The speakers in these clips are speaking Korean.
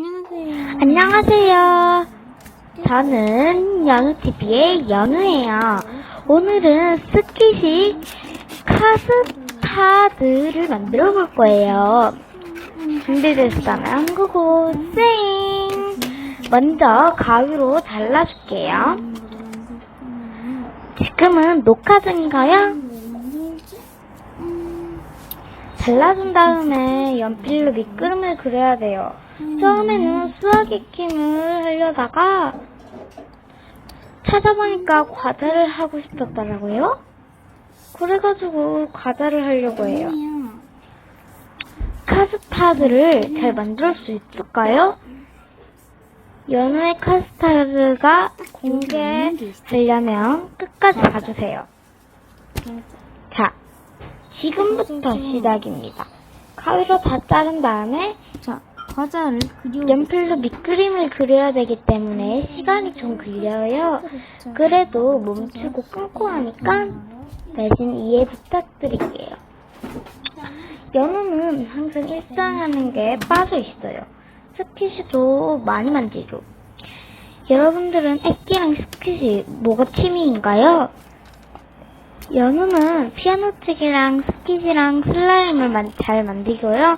안녕하세요. 안녕하세요. 저는 연우TV의 연우예요. 오늘은 스키식 카스타드를 만들어 볼 거예요. 준비됐다면 한국어 쌩! 먼저 가위로 잘라줄게요. 지금은 녹화 중인가요? 잘라준 다음에 연필로 밑그림을 그려야 돼요. 처음에는 수학 익힘을 하려다가 찾아보니까 과자를 하고 싶었더라고요. 그래가지고 과자를 하려고 해요. 카스타드를 잘 만들 수 있을까요? 연우의 카스타드가 공개하려면 끝까지 봐주세요. 자, 지금부터 시작입니다. 가위로 다 자른 다음에 자, 과자를 그려. 연필로 밑그림을 그려야 되기 때문에 시간이 좀 걸려요. 그래도 멈추고 끊고 하니까 대신 이해 부탁드릴게요. 연우는 항상 일상하는 게 빠져 있어요. 스키시도 많이 만지죠. 여러분들은 액기랑 스키시 뭐가 취미인가요? 연우는 피아노 치기랑 스키지랑 슬라임을 만- 잘 만들고요.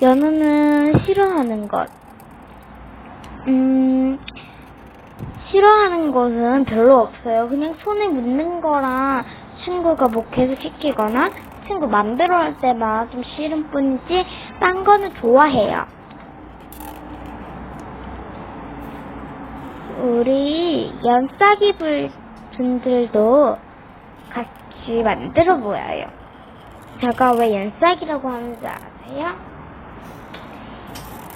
연우는 싫어하는 것. 음, 싫어하는 것은 별로 없어요. 그냥 손에 묻는 거랑 친구가 뭐 계속 시키거나 친구 맘대로 할 때만 좀 싫은 뿐이지 딴 거는 좋아해요. 우리 연싸기 불 분들도 같이 만들어 보여요. 제가 왜 연싸기라고 하는지 아세요?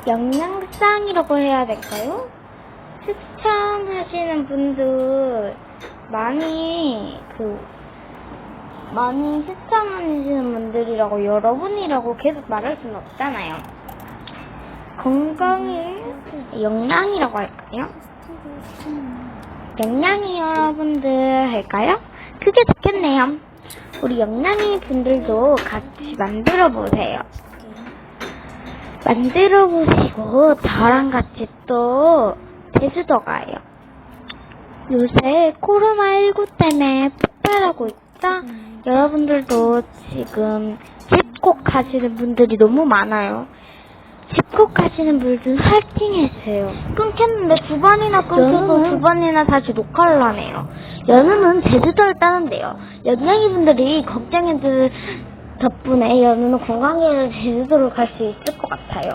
영양상이라고 해야 될까요? 추천하시는 분들 많이 그 많이 추천하시는 분들이라고 여러분이라고 계속 말할 수는 없잖아요. 건강에 영양이라고 할까요? 영양이 여러분들 할까요? 그게 좋겠네요. 우리 영양이 분들도 같이 만들어 보세요. 만들어 보시고 저랑 같이 또 제주도 가요. 요새 코로나19 때문에 폭발하고 있죠? 여러분들도 지금 집콕 가시는 분들이 너무 많아요. 집콕 가시는 분들 화이팅 해주세요. 끊겼는데 두 번이나 끊겨서 두 번이나 다시 녹화를 하네요. 연우는 제주도를 따는데요. 연양이 분들이 걱정해줄 덕분에 연우는 건강하게 제주도를 갈수 있을 것 같아요.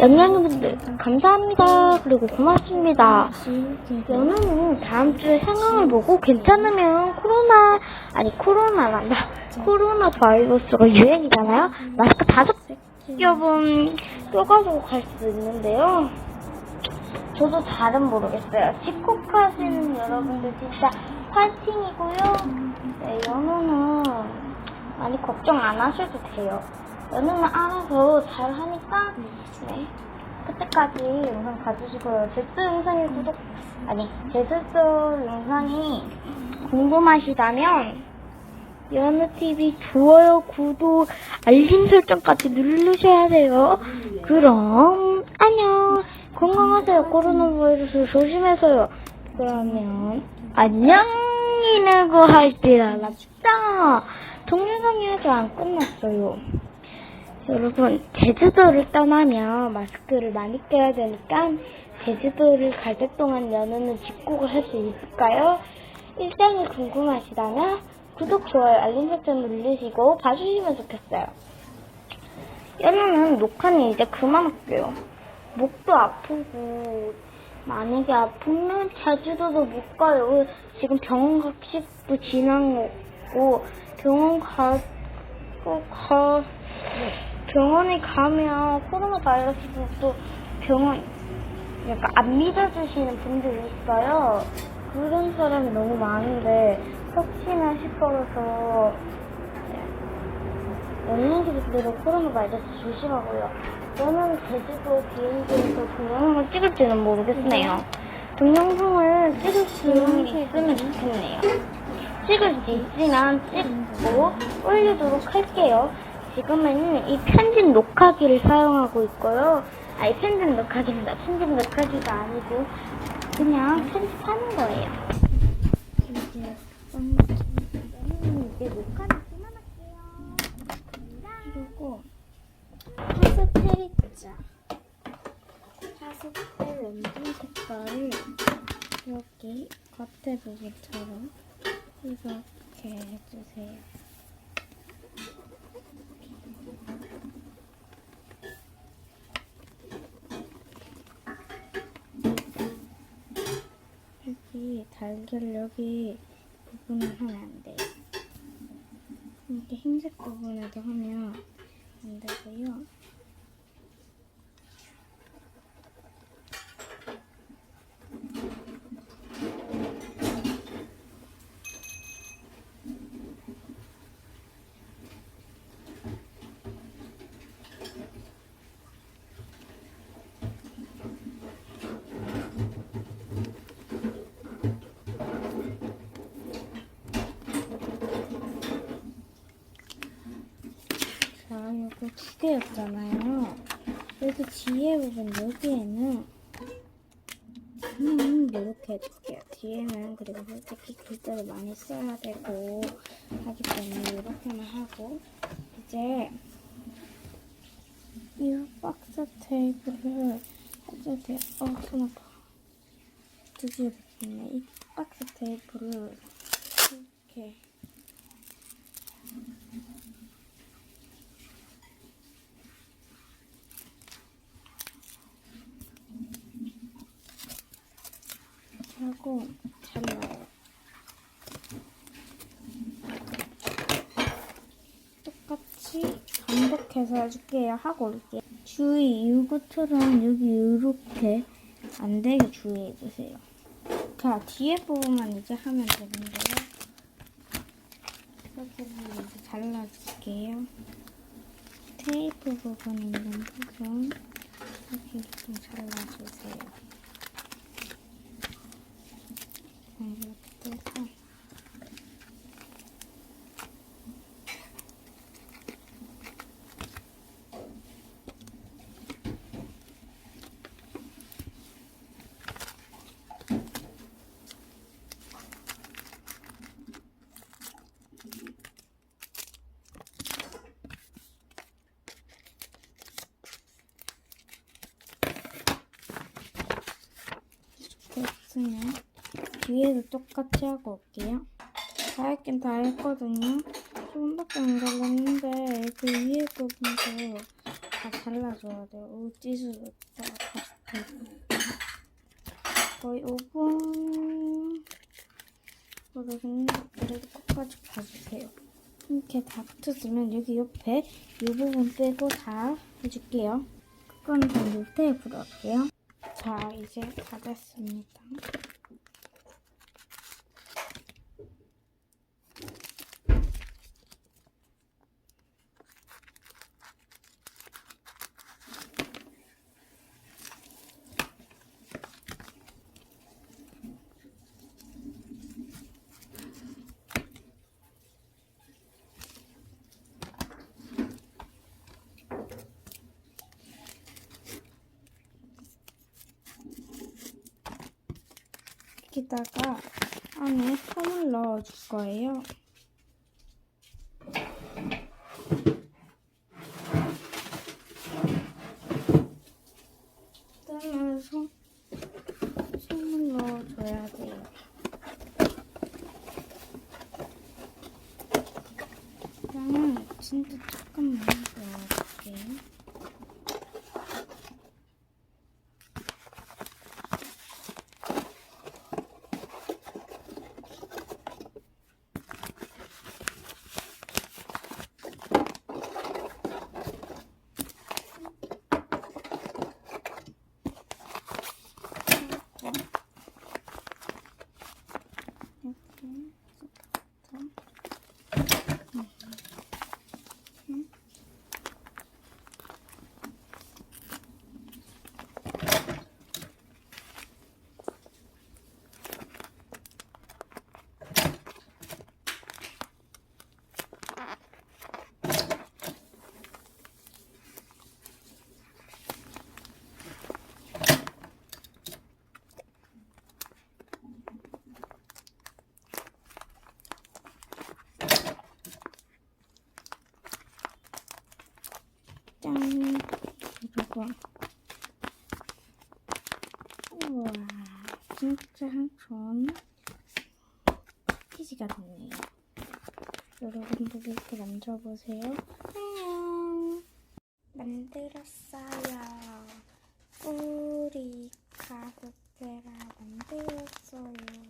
연양이 분들 감사합니다. 그리고 고맙습니다. 연우는 다음 주에 상황을 보고 괜찮으면 코로나 아니 코로나란다 코로나 바이러스가 유행이잖아요. 마스크 다섯 겹은 껴가지고 갈수 있는데요. 저도 잘은 모르겠어요. 집콕하시는 여러분들 진짜 파이팅이고요. 네, 연우는 많이 걱정 안 하셔도 돼요. 연우는 알아서 잘 하니까 네. 그때까지 영상 봐주시고요. 제스 영상이 구독 아니 제스도 영상이 궁금하시다면 연우TV 좋아요, 구독, 알림 설정까지 누르셔야 돼요. 그럼 안녕. 건강하세요. 코로나 바이러스 조심해서요. 그러면 안녕이라고 할줄 알았다. 동영상이 아직 안 끝났어요. 여러분, 제주도를 떠나면 마스크를 많이 껴야 되니까 제주도를 갈 때 동안 연우는 집콕을 할 수 있을까요? 일정이 궁금하시다면 구독, 좋아요, 알림 설정 누르시고 봐주시면 좋겠어요. 연우는 녹화는 이제 그만할게요. 목도 아프고 만약에 아프면 제주도도 못 가요. 지금 병원 각식도 지난 거 고 병원 가, 꼭 가, 병원에 가면 코로나 바이러스도 또 병원 약간 안 믿어주시는 분들이 있어요. 그런 사람이 너무 많은데 혹시나 싶어서 연예인들도 코로나 바이러스 조심하고요. 저는 제주도 비행기에서 동영상을 찍을 지는 모르겠네요. 동영상을 찍을 수 있으면 좋겠네요. 찍을 수 있으면 찍고 올리도록 할게요. 지금은 이 편집 녹화기를 사용하고 있고요. 아니 편집 녹화기입니다. 편집 녹화기가 아니고 그냥 편집하는 거예요. 이제 음, 이제 녹화는 그만할게요. 그리고 파스텔이자 파스텔 렌즈 색깔을 여기 겉에 부분처럼 이렇게 해주세요. 여기 달걀 여기 부분을 하면 안 돼요. 이렇게 흰색 부분에도 하면 안 되고요. 자, 요거 두 개였잖아요. 여기 뒤에 부분 여기에는 음, 이렇게 해줄게요. 뒤에는 그리고 솔직히 글자를 많이 써야 되고 하기 때문에 이렇게만 하고 이제 이 박스 테이프를 해줘야 돼요. 어, 손 아파. 드디어 됐네. 이 박스 테이프를 이렇게 하고 잘라요. 똑같이 반복해서 해줄게요. 하고 올게요. 주의 이것처럼 여기 이렇게 안 되게 주의해 주세요. 자, 뒤에 부분만 이제 하면 되는데요. 이렇게 부분 이제 잘라줄게요. 테이프 부분 있는 부분 이렇게 좀 잘라주세요. 자, 이렇게 떼서 됐으면 뒤에도 똑같이 하고 올게요. 다 했긴 다 했거든요. 조금밖에 안 잘랐는데 그 위에 부분도 다 잘라줘야 돼요. 우지수부터 거의 5분 모르겠는데 그래도 끝까지 봐주세요. 이렇게 다 붙여주면 여기 옆에 이 부분 빼고 다 해줄게요. 그거는 전 테이프로 할게요. 자, 이제 다 됐습니다. 여기다가 안에 솜을 넣어줄 거예요. 그러면 솜, 솜을 넣어줘야 돼요. 그냥 진짜 조금만 넣어줄게요. 짠! 이러고. 우와, 진짜 좋은 패키지가 됐네요. 여러분도 이렇게 만져보세요. 안녕! 만들었어요. 우리 가족들아 만들었어요.